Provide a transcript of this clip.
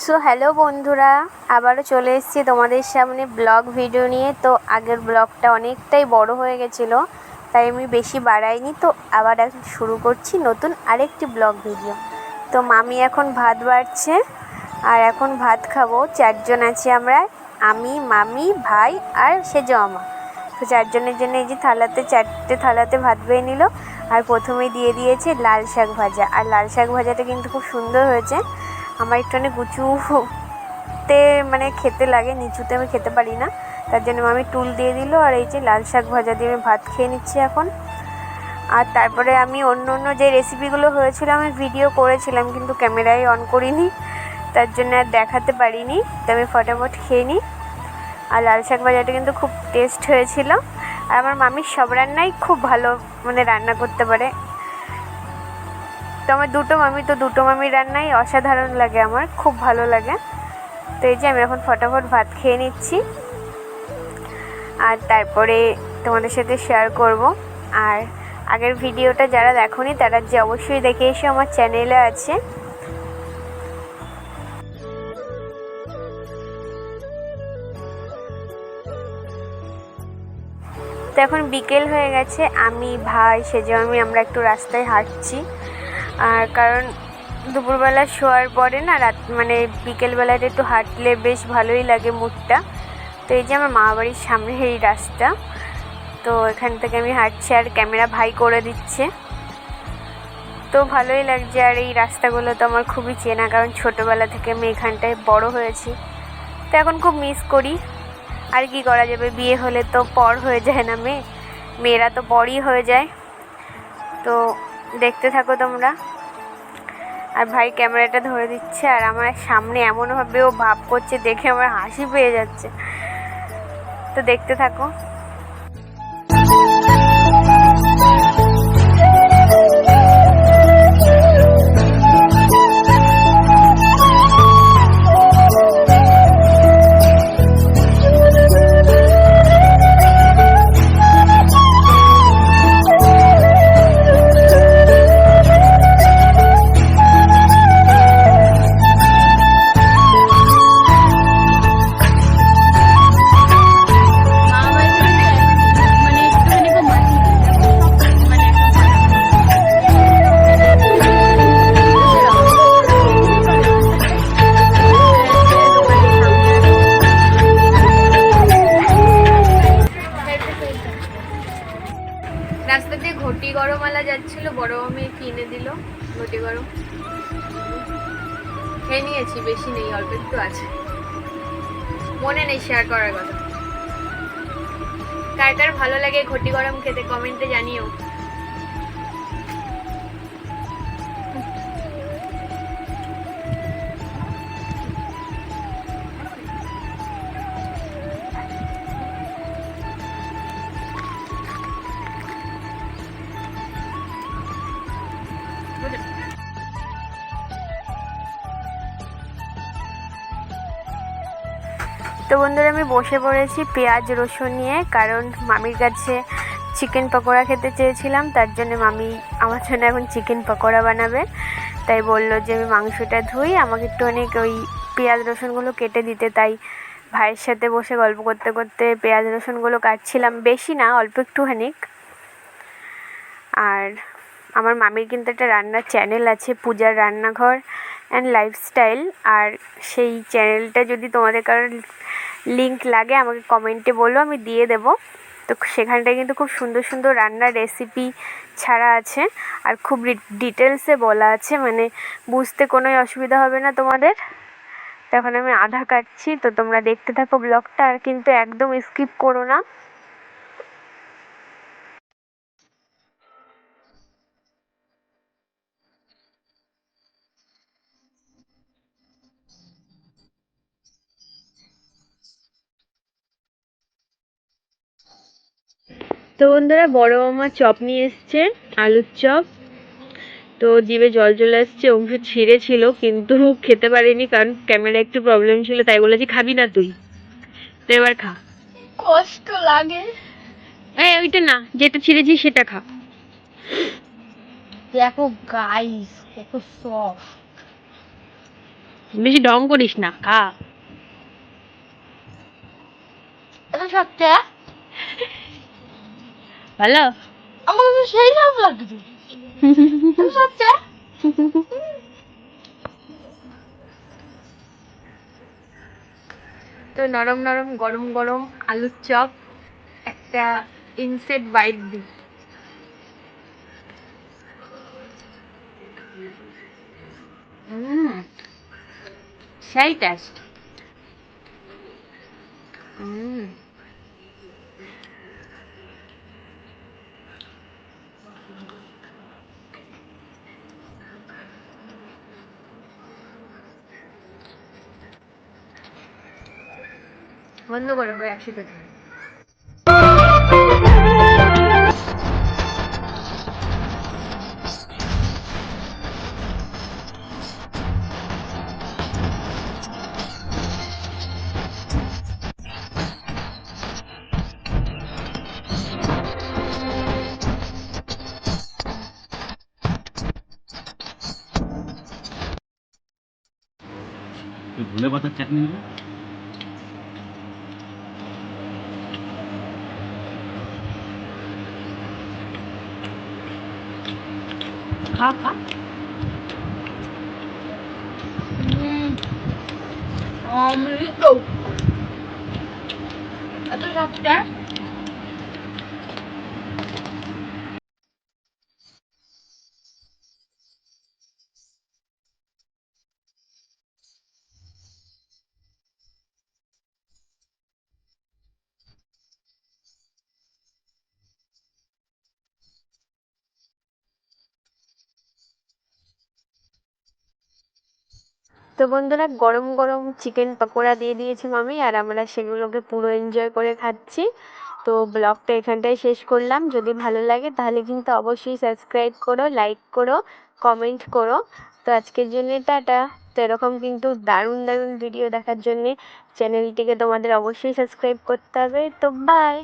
So hello বন্ধুরা, আবারও চলে এসেছি তোমাদের সামনে ব্লগ ভিডিও নিয়ে। তো আগের ব্লগটা অনেকটাই বড় হয়ে গেছিল, তাই আমি বেশি বাড়াইনি। তো আবার এখন শুরু করছি নতুন আরেকটি ব্লগ ভিডিও। তো মামি এখন ভাত বাড়ছে, আর এখন ভাত খাব। চারজন আছি আমরা, আমি, মামি, ভাই আর সে জমা। তো চারজনের জন্য এই যে থালাতে, চারটে থালাতে ভাত বেয়ে নিল। আর প্রথমে দিয়ে দিয়েছে লাল শাক ভাজা। আর লাল শাক ভাজাটা কিন্তু খুব সুন্দর হয়েছে। আমার একটুখানি গুচুতে মানে খেতে লাগে, নিচুতে আমি খেতে পারি না। তার জন্য আমি টুল দিয়ে দিল আর এই যে লাল শাক ভাজা দিয়ে আমি ভাত খেয়ে নিচ্ছি এখন। আর তারপরে আমি অন্য অন্য যে রেসিপিগুলো হয়েছিল আমি ভিডিও করেছিলাম, কিন্তু ক্যামেরায় অন করিনি। তার জন্য আর দেখাতে পারিনি, তো আমি ফটাফট খেয়ে নিই। আর লাল শাক ভাজাটা কিন্তু খুব টেস্ট হয়েছিল। আর আমার মামির সব রান্নাই খুব ভালো মানে রান্না করতে পারে। তো আমার দুটো মামি, তো দুটো মামি রান্নাই অসাধারণ লাগে আমার, খুব ভালো লাগে। তো এই যে আমি এখন ফটাফট ভাত খেয়ে নিচ্ছি। আর তারপরে তোমাদের সাথে শেয়ার করব। আর আগের ভিডিওটা যারা দেখোনি, তারা যে অবশ্যই দেখে এসে আমার চ্যানেলে আছে। তো এখন বিকেল হয়ে গেছে, আমি, ভাই সেজন্য আমি, আমরা একটু রাস্তায় হাঁটছি। আর কারণ দুপুরবেলা শোয়ার পরে না রাত মানে বিকেলবেলাটা একটু হাঁটলে বেশ ভালোই লাগে মুডটা। তো এই যে আমার মা বাড়ির সামনে এই রাস্তা, তো এখান থেকে আমি হাঁটছি আর ক্যামেরা ভাই করে দিচ্ছে। তো ভালোই লাগছে আর এই রাস্তাগুলো তো আমার খুবই চেনা, কারণ ছোটোবেলা থেকে আমি এখানটায় বড় হয়েছি। তো এখন খুব মিস করি। আর কি করা যাবে, বিয়ে হলে তো পর হয়ে যায় না মেয়ে, মেয়েরা তো পরই হয়ে যায়। তো দেখতে থাকো তোমরা। আর ভাই ক্যামেরাটা ধরে দিচ্ছে, আর আমার সামনে এমনভাবে ও ভাব করছে দেখে আমার হাসি পেয়ে যাচ্ছে। তো দেখতে থাকো। খেয়ে নিয়েছি, বেশি নেই, অল্প একটু আছে। মনে নেই শেয়ার করার কথা। কার কার ভালো লাগে ঘটি গরম খেতে কমেন্টে জানিও। তো বন্ধুরা, আমি বসে পড়েছি পেঁয়াজ, রসুন নিয়ে, কারণ মামির কাছে চিকেন পকোড়া খেতে চেয়েছিলাম, তার জন্য মামি আমার জন্য এখন চিকেন পকোড়া বানাবে। তাই বলল যে, আমি মাংসটা ধুই, আমাকে একটু অনেক ওই পেঁয়াজ, রসুনগুলো কেটে দিতে। তাই ভাইয়ের সাথে বসে গল্প করতে করতে পেঁয়াজ, রসুনগুলো কাটছিলাম, বেশি না, অল্প একটুখানি আর আমার মামির কিন্তু একটা রান্নার চ্যানেল আছে, পূজার রান্নাঘর অ্যান্ড লাইফস্টাইল আর সেই চ্যানেলটা যদি তোমাদের কারোর লিংক লাগে, আমাকে কমেন্টে বলো, আমি দিয়ে দেবো। তো সেখানটায় কিন্তু খুব সুন্দর সুন্দর রান্নার রেসিপি ছাড়া আছে, আর খুব ডিটেলসে বলা আছে মানে বুঝতে কোনোই অসুবিধা হবে না তোমাদের। তখন আমি আধা কাটছি, তো তোমরা দেখতে থাকো ব্লগটা আর কিন্তু একদম স্কিপ করো না। তো বন্ধুরা বড় মামা চপ নিয়ে এসছে আলুর চপ। তো জিভে জল চলে আসছে অংশ ছিঁড়েছিল কিন্তু খেতে পারিনি কারণ ক্যামেরা একটু প্রবলেম ছিল তাই বলেছি খাবি না তুই। তো এবার খা। কষ্ট লাগে। এই ওইটা না যেটা ছিঁড়েছি সেটা খা। দেখো গাইস কত সফট বেশি ডং করিস না খা। এটা সত্যি? ভালো? আমার সেই লাগছে। এটা সত্যি তো নরম নরম গরম গরম আলুর চপ, একটা ইনসেট বাইট দিই। সেই টেস্ট হুম বন্ধ করো একসাথে একটু ধনে পাতার চাটনি দিলে খা খা অমৃত এত সত্যি তো বন্ধুরা গরম গরম চিকেন পকোড়া দিয়ে দিয়েছে মামি, আর আমরা সেগুলোকে পুরো এনজয় করে খাচ্ছি। তো ব্লগটা এখানটায় শেষ করলাম। যদি ভালো লাগে তাহলে কিন্তু অবশ্যই সাবস্ক্রাইব করো লাইক করো কমেন্ট করো। তো আজকের জন্যে টাটা। তো এরকম কিন্তু দারুণ দারুণ ভিডিও দেখার জন্যে চ্যানেলটিকে তোমাদের অবশ্যই সাবস্ক্রাইব করতে হবে। তো বাই